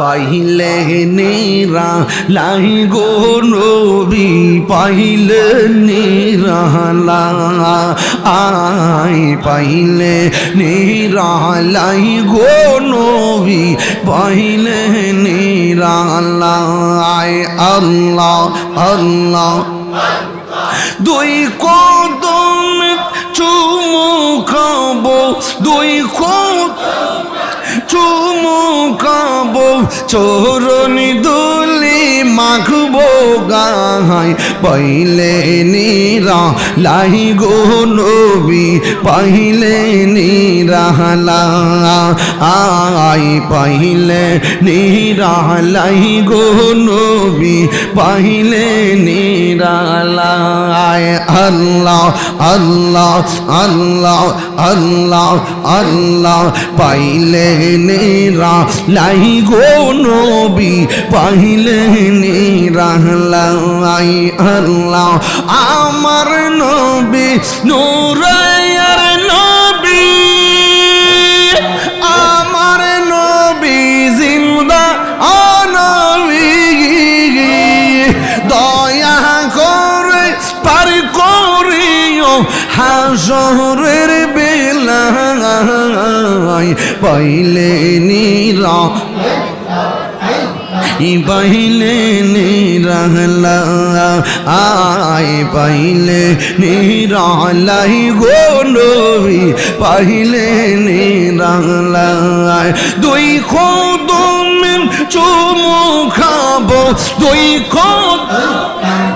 পাইলে নেরা, লাই গো নবী পাইলে নিরা আই পাইলে নেরা, লাই গো নবী পাইলে নিরা আয় আল্লাহ আল্লাহ দুই কদম চুমু খাব দুই কদম চুমু খাব চোরনি দুলি মাখবো গাহাই, পাইলে নিরা, লাই গো নবী, পাইলে নিরালা আই, পাইলে নিরা, লাই গো নবী, পাইলে নিরালা আয় আল্লাহ আল্লাহ আল্লাহ আল্লাহ আল্লাহ, পাইলে নেরা লাই গো নবী পাইলে নেরা আল্লাহ। আমার নবী নূরায়ার নবী, আমার নবী জিন্দা দয়া করে হাসরের বেলায়, পাইলে নিরা পাইলে নিরহলা আয় পাইলে নিরলাই গো নবী পাইলে নিরহলা দুই খোদম চুমু খাব দুই খোদম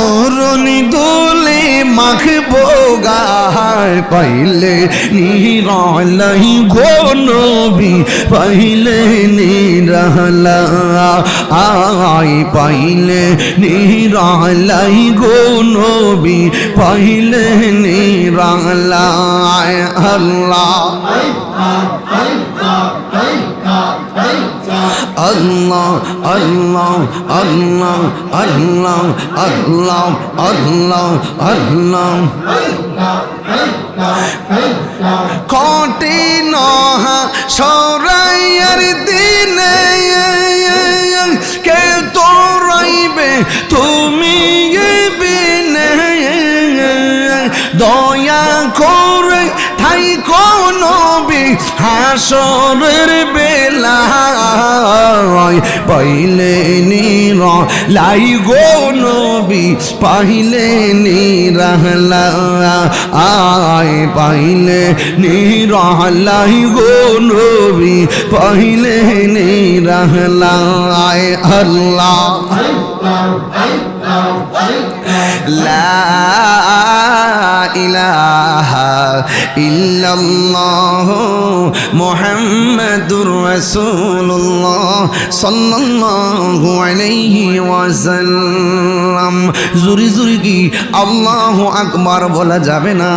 চরণি দোলে মাখবো গায় পাইলে নিরালাই গো নবী, পাইলে নিরালা আই পাইলে নিরালাই গো নবী, পাইলে নিরালা আল্লাহ। আল্লাহ আল্লাহ আল্লাহ আল্লাহ আল্লাহ আল্লাহ আল্লাহ। কঠিন সরাইয়ার দিনে কে তো রইবে তুমি বিনে? দয়া করে হাসরের বেলা পাইলে নির, লাই গো নবী, পাইলে নিরহলা আয় পাইলে নিরহলাই গো নবী, পাইলে নিরহলায় আল্লাহ। লা ইলাহা ইল্লাল্লাহ মুহাম্মাদুর রাসূলুল্লাহ সাল্লাল্লাহু আলাইহি ওয়াসাল্লাম। জুরি জুরি কি আল্লাহু আকবার বলা যাবে না?